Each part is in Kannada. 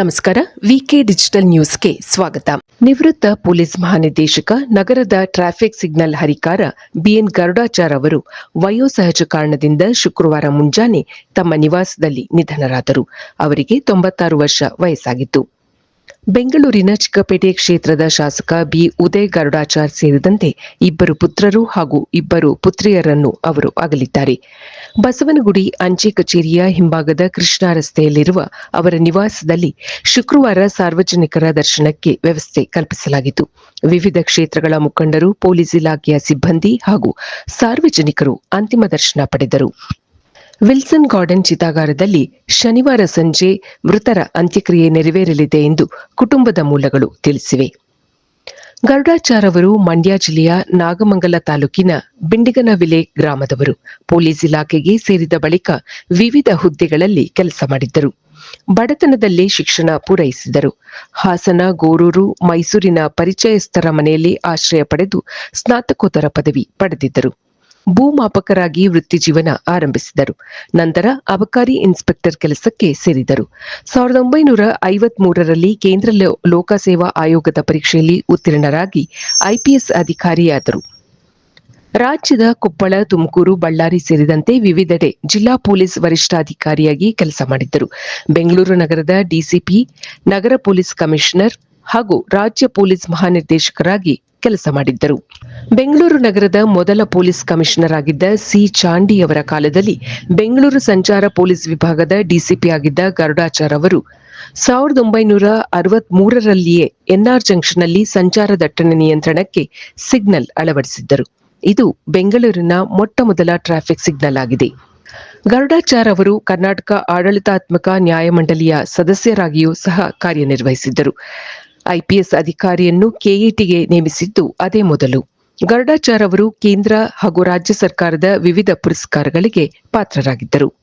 ನಮಸ್ಕಾರ, ವಿಕೆ ಡಿಜಿಟಲ್ ನ್ಯೂಸ್ಗೆ ಸ್ವಾಗತ. ನಿವೃತ್ತ ಪೊಲೀಸ್ ಮಹಾನಿರ್ದೇಶಕ, ನಗರದ ಟ್ರಾಫಿಕ್ ಸಿಗ್ನಲ್ ಹರಿಕಾರ ಬಿಎನ್ ಗರುಡಾಚಾರ್ ಅವರು ವಯೋಸಹಜ ಕಾರಣದಿಂದ ಶುಕ್ರವಾರ ಮುಂಜಾನೆ ತಮ್ಮ ನಿವಾಸದಲ್ಲಿ ನಿಧನರಾದರು. ಅವರಿಗೆ ತೊಂಬತ್ತಾರು ವರ್ಷ ವಯಸ್ಸಾಗಿತ್ತು. ಬೆಂಗಳೂರಿನ ಚಿಕ್ಕಪೇಟೆ ಕ್ಷೇತ್ರದ ಶಾಸಕ ಬಿ ಉದಯ್ ಗರುಡಾಚಾರ್ ಸೇರಿದಂತೆ ಇಬ್ಬರು ಪುತ್ರರು ಹಾಗೂ ಇಬ್ಬರು ಪುತ್ರಿಯರನ್ನು ಅವರು ಅಗಲಿದ್ದಾರೆ. ಬಸವನಗುಡಿ ಅಂಚೆ ಕಚೇರಿಯ ಹಿಂಭಾಗದ ಕೃಷ್ಣಾ ರಸ್ತೆಯಲ್ಲಿರುವ ಅವರ ನಿವಾಸದಲ್ಲಿ ಶುಕ್ರವಾರ ಸಾರ್ವಜನಿಕರ ದರ್ಶನಕ್ಕೆ ವ್ಯವಸ್ಥೆ ಕಲ್ಪಿಸಲಾಗಿತ್ತು. ವಿವಿಧ ಕ್ಷೇತ್ರಗಳ ಮುಖಂಡರು, ಪೊಲೀಸ್ ಇಲಾಖೆಯ ಸಿಬ್ಬಂದಿ ಹಾಗೂ ಸಾರ್ವಜನಿಕರು ಅಂತಿಮ ದರ್ಶನ ಪಡೆದರು. ವಿಲ್ಸನ್ ಗಾರ್ಡನ್ ಚಿತಾಗಾರದಲ್ಲಿ ಶನಿವಾರ ಸಂಜೆ ಮೃತರ ಅಂತ್ಯಕ್ರಿಯೆ ನೆರವೇರಲಿದೆ ಎಂದು ಕುಟುಂಬದ ಮೂಲಗಳು ತಿಳಿಸಿವೆ. ಗರುಡಾಚಾರ್ ಅವರು ಮಂಡ್ಯ ಜಿಲ್ಲೆಯ ನಾಗಮಂಗಲ ತಾಲೂಕಿನ ಬಿಂಡಿಗನವಿಲೆ ಗ್ರಾಮದವರು. ಪೊಲೀಸ್ ಇಲಾಖೆಗೆ ಸೇರಿದ ಬಳಿಕ ವಿವಿಧ ಹುದ್ದೆಗಳಲ್ಲಿ ಕೆಲಸ ಮಾಡಿದ್ದರು. ಬಡತನದಲ್ಲೇ ಶಿಕ್ಷಣ ಪೂರೈಸಿದರು. ಹಾಸನ, ಗೋರೂರು, ಮೈಸೂರಿನ ಪರಿಚಯಸ್ಥರ ಮನೆಯಲ್ಲಿ ಆಶ್ರಯ ಪಡೆದು ಸ್ನಾತಕೋತ್ತರ ಪದವಿ ಪಡೆದಿದ್ದರು. ಭೂಮಾಪಕರಾಗಿ ವೃತ್ತಿ ಜೀವನ ಆರಂಭಿಸಿದರು. ನಂತರ ಅಬಕಾರಿ ಇನ್ಸ್ಪೆಕ್ಟರ್ ಕೆಲಸಕ್ಕೆ ಸೇರಿದರು. ಸಾವಿರದ ಒಂಬೈನೂರ ಐವತ್ ಮೂರರಲ್ಲಿ ಕೇಂದ್ರ ಲೋಕಸೇವಾ ಆಯೋಗದ ಪರೀಕ್ಷೆಯಲ್ಲಿ ಉತ್ತೀರ್ಣರಾಗಿ ಐಪಿಎಸ್ ಅಧಿಕಾರಿಯಾದರು. ರಾಜ್ಯದ ಕೊಪ್ಪಳ, ತುಮಕೂರು, ಬಳ್ಳಾರಿ ಸೇರಿದಂತೆ ವಿವಿಧೆಡೆ ಜಿಲ್ಲಾ ಪೊಲೀಸ್ ವರಿಷ್ಠಾಧಿಕಾರಿಯಾಗಿ ಕೆಲಸ ಮಾಡಿದ್ದರು. ಬೆಂಗಳೂರು ನಗರದ ಡಿಸಿಪಿ, ನಗರ ಪೊಲೀಸ್ ಕಮಿಷನರ್ ಹಾಗೂ ರಾಜ್ಯ ಪೊಲೀಸ್ ಮಹಾನಿರ್ದೇಶಕರಾಗಿ ಕೆಲಸ ಮಾಡಿದ್ದರು. ಬೆಂಗಳೂರು ನಗರದ ಮೊದಲ ಪೊಲೀಸ್ ಕಮಿಷನರ್ ಆಗಿದ್ದ ಸಿ ಚಾಂಡಿ ಅವರ ಕಾಲದಲ್ಲಿ ಬೆಂಗಳೂರು ಸಂಚಾರ ಪೊಲೀಸ್ ವಿಭಾಗದ ಡಿಸಿಪಿ ಆಗಿದ್ದ ಗರುಡಾಚಾರ್ ಅವರು ಸಾವಿರದ ಒಂಬೈನೂರ ಅರವತ್ ಮೂರರಲ್ಲಿಯೇ ಎನ್ಆರ್ ಜಂಕ್ಷನ್ನಲ್ಲಿ ಸಂಚಾರ ದಟ್ಟಣೆ ನಿಯಂತ್ರಣಕ್ಕೆ ಸಿಗ್ನಲ್ ಅಳವಡಿಸಿದ್ದರು. ಇದು ಬೆಂಗಳೂರಿನ ಮೊಟ್ಟಮೊದಲ ಟ್ರಾಫಿಕ್ ಸಿಗ್ನಲ್ ಆಗಿದೆ. ಗರುಡಾಚಾರ್ ಅವರು ಕರ್ನಾಟಕ ಆಡಳಿತಾತ್ಮಕ ನ್ಯಾಯಮಂಡಳಿಯ ಸದಸ್ಯರಾಗಿಯೂ ಸಹ ಕಾರ್ಯನಿರ್ವಹಿಸಿದ್ದರು. ಐಪಿಎಸ್ ಅಧಿಕಾರಿಯನ್ನು ಕೆಇಟಿಗೆ ನೇಮಿಸಿದ್ದು ಅದೇ ಮೊದಲು. ಗರ್ಡಾಚಾರ್ ಅವರು ಕೇಂದ್ರ ಹಾಗೂ ರಾಜ್ಯ ಸರ್ಕಾರದ ವಿವಿಧ ಪುರಸ್ಕಾರಗಳಿಗೆ ಪಾತ್ರರಾಗಿದ್ದರು.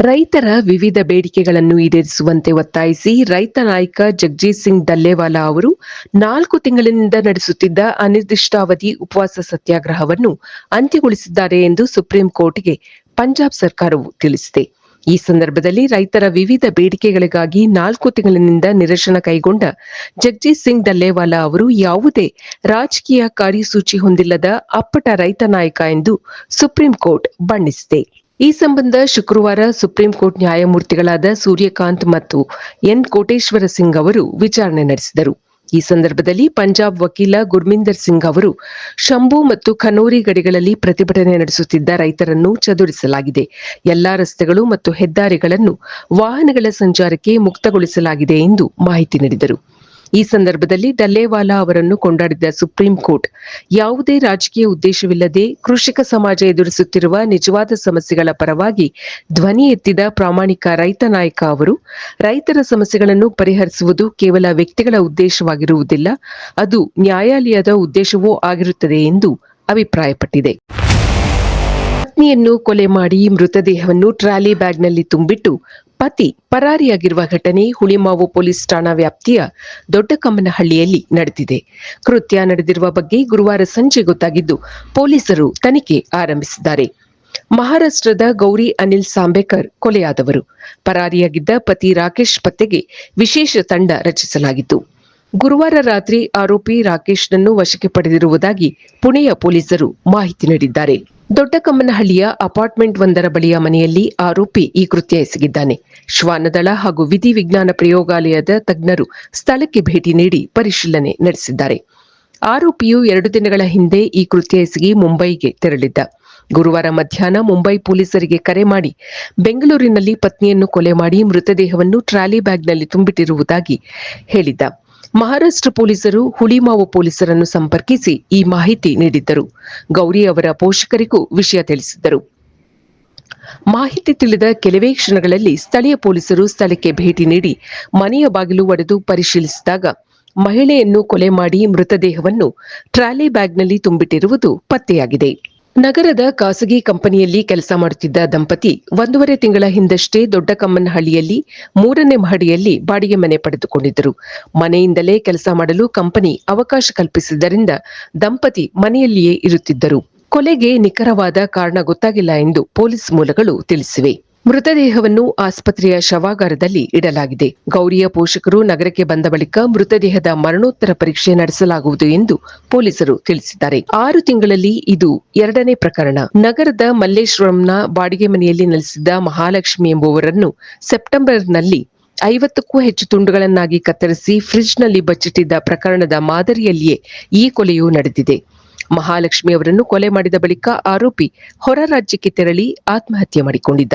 ರೈತರ ವಿವಿಧ ಬೇಡಿಕೆಗಳನ್ನು ಈಡೇರಿಸುವಂತೆ ಒತ್ತಾಯಿಸಿ ರೈತ ನಾಯಕ ಜಗಜೀತ್ ಸಿಂಗ್ ಡಲ್ಲೇವಾಲಾ ಅವರು ನಾಲ್ಕು ತಿಂಗಳಿನಿಂದ ನಡೆಸುತ್ತಿದ್ದ ಅನಿರ್ದಿಷ್ಟಾವಧಿ ಉಪವಾಸ ಸತ್ಯಾಗ್ರಹವನ್ನು ಅಂತ್ಯಗೊಳಿಸಿದ್ದಾರೆ ಎಂದು ಸುಪ್ರೀಂ ಕೋರ್ಟ್ಗೆ ಪಂಜಾಬ್ ಸರ್ಕಾರವು ತಿಳಿಸಿದೆ. ಈ ಸಂದರ್ಭದಲ್ಲಿ ರೈತರ ವಿವಿಧ ಬೇಡಿಕೆಗಳಿಗಾಗಿ ನಾಲ್ಕು ತಿಂಗಳಿನಿಂದ ನಿರಶನ ಕೈಗೊಂಡ ಜಗಜೀತ್ ಸಿಂಗ್ ಡಲ್ಲೇವಾಲಾ ಅವರು ಯಾವುದೇ ರಾಜಕೀಯ ಕಾರ್ಯಸೂಚಿ ಹೊಂದಿಲ್ಲದ ಅಪ್ಪಟ ರೈತ ನಾಯಕ ಎಂದು ಸುಪ್ರೀಂ ಕೋರ್ಟ್ ಬಣ್ಣಿಸಿದೆ. ಈ ಸಂಬಂಧ ಶುಕ್ರವಾರ ಸುಪ್ರೀಂ ಕೋರ್ಟ್ ನ್ಯಾಯಮೂರ್ತಿಗಳಾದ ಸೂರ್ಯಕಾಂತ್ ಮತ್ತು ಎನ್ ಕೋಟೇಶ್ವರ ಸಿಂಗ್ ಅವರು ವಿಚಾರಣೆ ನಡೆಸಿದರು. ಈ ಸಂದರ್ಭದಲ್ಲಿ ಪಂಜಾಬ್ ವಕೀಲ ಗುರ್ಮಿಂದರ್ ಸಿಂಗ್ ಅವರು ಶಂಭು ಮತ್ತು ಖನೋರಿ ಗಡಿಗಳಲ್ಲಿ ಪ್ರತಿಭಟನೆ ನಡೆಸುತ್ತಿದ್ದ ರೈತರನ್ನು ಚದುರಿಸಲಾಗಿದೆ. ಎಲ್ಲಾ ರಸ್ತೆಗಳು ಮತ್ತು ಹೆದ್ದಾರಿಗಳನ್ನು ವಾಹನಗಳ ಸಂಚಾರಕ್ಕೆ ಮುಕ್ತಗೊಳಿಸಲಾಗಿದೆ ಎಂದು ಮಾಹಿತಿ ನೀಡಿದರು. ಈ ಸಂದರ್ಭದಲ್ಲಿ ಡಲ್ಲೇವಾಲಾ ಅವರನ್ನು ಕೊಂಡಾಡಿದ ಸುಪ್ರೀಂ ಕೋರ್ಟ್, ಯಾವುದೇ ರಾಜಕೀಯ ಉದ್ದೇಶವಿಲ್ಲದೆ ಕೃಷಿಕ ಸಮಾಜ ಎದುರಿಸುತ್ತಿರುವ ನಿಜವಾದ ಸಮಸ್ಯೆಗಳ ಪರವಾಗಿ ಧ್ವನಿ ಎತ್ತಿದ ಪ್ರಾಮಾಣಿಕ ರೈತ ನಾಯಕ ಅವರು, ರೈತರ ಸಮಸ್ಯೆಗಳನ್ನು ಪರಿಹರಿಸುವುದು ಕೇವಲ ವ್ಯಕ್ತಿಗಳ ಉದ್ದೇಶವಾಗಿರುವುದಿಲ್ಲ, ಅದು ನ್ಯಾಯಾಲಯದ ಉದ್ದೇಶವೂ ಆಗಿರುತ್ತದೆ ಎಂದು ಅಭಿಪ್ರಾಯಪಟ್ಟಿದೆ. ಪತ್ನಿಯನ್ನು ಕೊಲೆ ಮಾಡಿ ಮೃತದೇಹವನ್ನು ಟ್ರಾಲಿ ಬ್ಯಾಗ್ನಲ್ಲಿ ತುಂಬಿಟ್ಟು ಪತಿ ಪರಾರಿಯಾಗಿರುವ ಘಟನೆ ಹುಳಿಮಾವು ಪೊಲೀಸ್ ಠಾಣಾ ವ್ಯಾಪ್ತಿಯ ದೊಡ್ಡಕಮ್ಮನಹಳ್ಳಿಯಲ್ಲಿ ನಡೆದಿದೆ. ಕೃತ್ಯ ನಡೆದಿರುವ ಬಗ್ಗೆ ಗುರುವಾರ ಸಂಜೆ ಗೊತ್ತಾಗಿದ್ದು ಪೊಲೀಸರು ತನಿಖೆ ಆರಂಭಿಸಿದ್ದಾರೆ. ಮಹಾರಾಷ್ಟ್ರದ ಗೌರಿ ಅನಿಲ್ ಸಾಂಬೇಕರ್ ಕೊಲೆಯಾದವರು. ಪರಾರಿಯಾಗಿದ್ದ ಪತಿ ರಾಕೇಶ್ ಪತ್ತೆಗೆ ವಿಶೇಷ ತಂಡ ರಚಿಸಲಾಗಿತ್ತು. ಗುರುವಾರ ರಾತ್ರಿ ಆರೋಪಿ ರಾಕೇಶ್ನನ್ನು ವಶಕ್ಕೆ ಪಡೆದಿರುವುದಾಗಿ ಪುಣೆಯ ಪೊಲೀಸರು ಮಾಹಿತಿ ನೀಡಿದ್ದಾರೆ. ದೊಡ್ಡಕಮ್ಮನಹಳ್ಳಿಯ ಅಪಾರ್ಟ್ಮೆಂಟ್ ಒಂದರ ಬಳಿಯ ಮನೆಯಲ್ಲಿ ಆರೋಪಿ ಈ ಕೃತ್ಯ ಎಸಗಿದ್ದಾನೆ. ಶ್ವಾನದಳ ಹಾಗೂ ವಿಧಿ ವಿಜ್ಞಾನ ಪ್ರಯೋಗಾಲಯದ ತಜ್ಞರು ಸ್ಥಳಕ್ಕೆ ಭೇಟಿ ನೀಡಿ ಪರಿಶೀಲನೆ ನಡೆಸಿದ್ದಾರೆ. ಆರೋಪಿಯು ಎರಡು ದಿನಗಳ ಹಿಂದೆ ಈ ಕೃತ್ಯ ಎಸಗಿ ಮುಂಬೈಗೆ ತೆರಳಿದ್ದ. ಗುರುವಾರ ಮಧ್ಯಾಹ್ನ ಮುಂಬೈ ಪೊಲೀಸರಿಗೆ ಕರೆ ಮಾಡಿ, ಬೆಂಗಳೂರಿನಲ್ಲಿ ಪತ್ನಿಯನ್ನು ಕೊಲೆ ಮಾಡಿ ಮೃತದೇಹವನ್ನು ಟ್ರಾಲಿ ಬ್ಯಾಗ್ನಲ್ಲಿ ತುಂಬಿಟ್ಟಿರುವುದಾಗಿ ಹೇಳಿದ್ದ. ಮಹಾರಾಷ್ಟ್ರ ಪೊಲೀಸರು ಹುಳಿಮಾವು ಪೊಲೀಸರನ್ನು ಸಂಪರ್ಕಿಸಿ ಈ ಮಾಹಿತಿ ನೀಡಿದ್ದರು. ಗೌರಿ ಅವರ ಪೋಷಕರಿಗೂ ವಿಷಯ ತಿಳಿಸಿದ್ದರು. ಮಾಹಿತಿ ತಿಳಿದ ಕೆಲವೇ ಕ್ಷಣಗಳಲ್ಲಿ ಸ್ಥಳೀಯ ಪೊಲೀಸರು ಸ್ಥಳಕ್ಕೆ ಭೇಟಿ ನೀಡಿ ಮನೆಯ ಬಾಗಿಲು ಒಡೆದು ಪರಿಶೀಲಿಸಿದಾಗ ಮಹಿಳೆಯನ್ನು ಕೊಲೆ ಮಾಡಿ ಮೃತದೇಹವನ್ನು ಟ್ರಾಲಿ ಬ್ಯಾಗ್ನಲ್ಲಿ ತುಂಬಿಟ್ಟಿರುವುದು ಪತ್ತೆಯಾಗಿದೆ. ನಗರದ ಖಾಸಗಿ ಕಂಪನಿಯಲ್ಲಿ ಕೆಲಸ ಮಾಡುತ್ತಿದ್ದ ದಂಪತಿ ಒಂದೂವರೆ ತಿಂಗಳ ಹಿಂದಷ್ಟೇ ದೊಡ್ಡಕಮ್ಮನಹಳ್ಳಿಯಲ್ಲಿ ಮೂರನೇ ಮಹಡಿಯಲ್ಲಿ ಬಾಡಿಗೆ ಮನೆ ಪಡೆದುಕೊಂಡಿದ್ದರು. ಮನೆಯಿಂದಲೇ ಕೆಲಸ ಮಾಡಲು ಕಂಪನಿ ಅವಕಾಶ ಕಲ್ಪಿಸಿದ್ದರಿಂದ ದಂಪತಿ ಮನೆಯಲ್ಲಿಯೇ ಇರುತ್ತಿದ್ದರು. ಕೊಲೆಗೆ ನಿಖರವಾದ ಕಾರಣ ಗೊತ್ತಾಗಿಲ್ಲ ಎಂದು ಪೊಲೀಸ್ ಮೂಲಗಳು ತಿಳಿಸಿವೆ. ಮೃತದೇಹವನ್ನು ಆಸ್ಪತ್ರೆಯ ಶವಾಗಾರದಲ್ಲಿ ಇಡಲಾಗಿದೆ. ಗೌರಿಯ ಪೋಷಕರು ನಗರಕ್ಕೆ ಬಂದ ಬಳಿಕ ಮೃತದೇಹದ ಮರಣೋತ್ತರ ಪರೀಕ್ಷೆ ನಡೆಸಲಾಗುವುದು ಎಂದು ಪೊಲೀಸರು ತಿಳಿಸಿದ್ದಾರೆ. ಆರು ತಿಂಗಳಲ್ಲಿ ಇದು ಎರಡನೇ ಪ್ರಕರಣ. ನಗರದ ಮಲ್ಲೇಶ್ವರಂನ ಬಾಡಿಗೆ ಮನೆಯಲ್ಲಿ ನೆಲೆಸಿದ್ದ ಮಹಾಲಕ್ಷ್ಮಿ ಎಂಬುವರನ್ನು ಸೆಪ್ಟೆಂಬರ್ನಲ್ಲಿ ಐವತ್ತಕ್ಕೂ ಹೆಚ್ಚು ತುಂಡುಗಳನ್ನಾಗಿ ಕತ್ತರಿಸಿ ಫ್ರಿಜ್ನಲ್ಲಿ ಬಚ್ಚಿಟ್ಟಿದ್ದ ಪ್ರಕರಣದ ಮಾದರಿಯಲ್ಲಿಯೇ ಈ ಕೊಲೆಯೂ ನಡೆದಿದೆ. ಮಹಾಲಕ್ಷ್ಮಿ ಅವರನ್ನು ಕೊಲೆ ಮಾಡಿದ ಬಳಿಕ ಆರೋಪಿ ಹೊರ ರಾಜ್ಯಕ್ಕೆ ತೆರಳಿ ಆತ್ಮಹತ್ಯೆ ಮಾಡಿಕೊಂಡಿದ್ದ.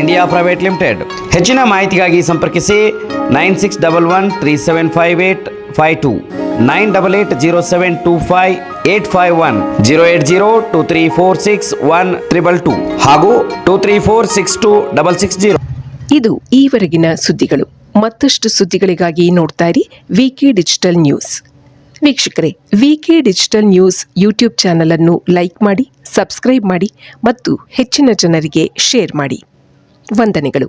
India private limited. ಹೆಚ್ಚಿನ ಮಾಹಿತಿಗಾಗಿ ಸಂಪರ್ಕಿಸಿ nine six double one three seven five eight five two, nine double eight zero seven two five eight five one, zero eight zero two three four six one triple two ಹಾಗೂ two three four six two double six zero. ಇದು ಈವರೆಗಿನ ಸುದ್ದಿಗಳು. ಮತ್ತಷ್ಟು ಸುದ್ದಿಗಳಿಗಾಗಿ ನೋಡ್ತಾ ಇರಿ ವಿಕೆ ಡಿಜಿಟಲ್ ನ್ಯೂಸ್. ವೀಕ್ಷಕರೇ, VK digital news YouTube channel ಅನ್ನು ಲೈಕ್ ಮಾಡಿ, ಸಬ್ಸ್ಕ್ರೈಬ್ ಮಾಡಿ ಮತ್ತು ಹೆಚ್ಚಿನ ಜನರಿಗೆ ಶೇರ್ ಮಾಡಿ. ವಂದನೆಗಳು.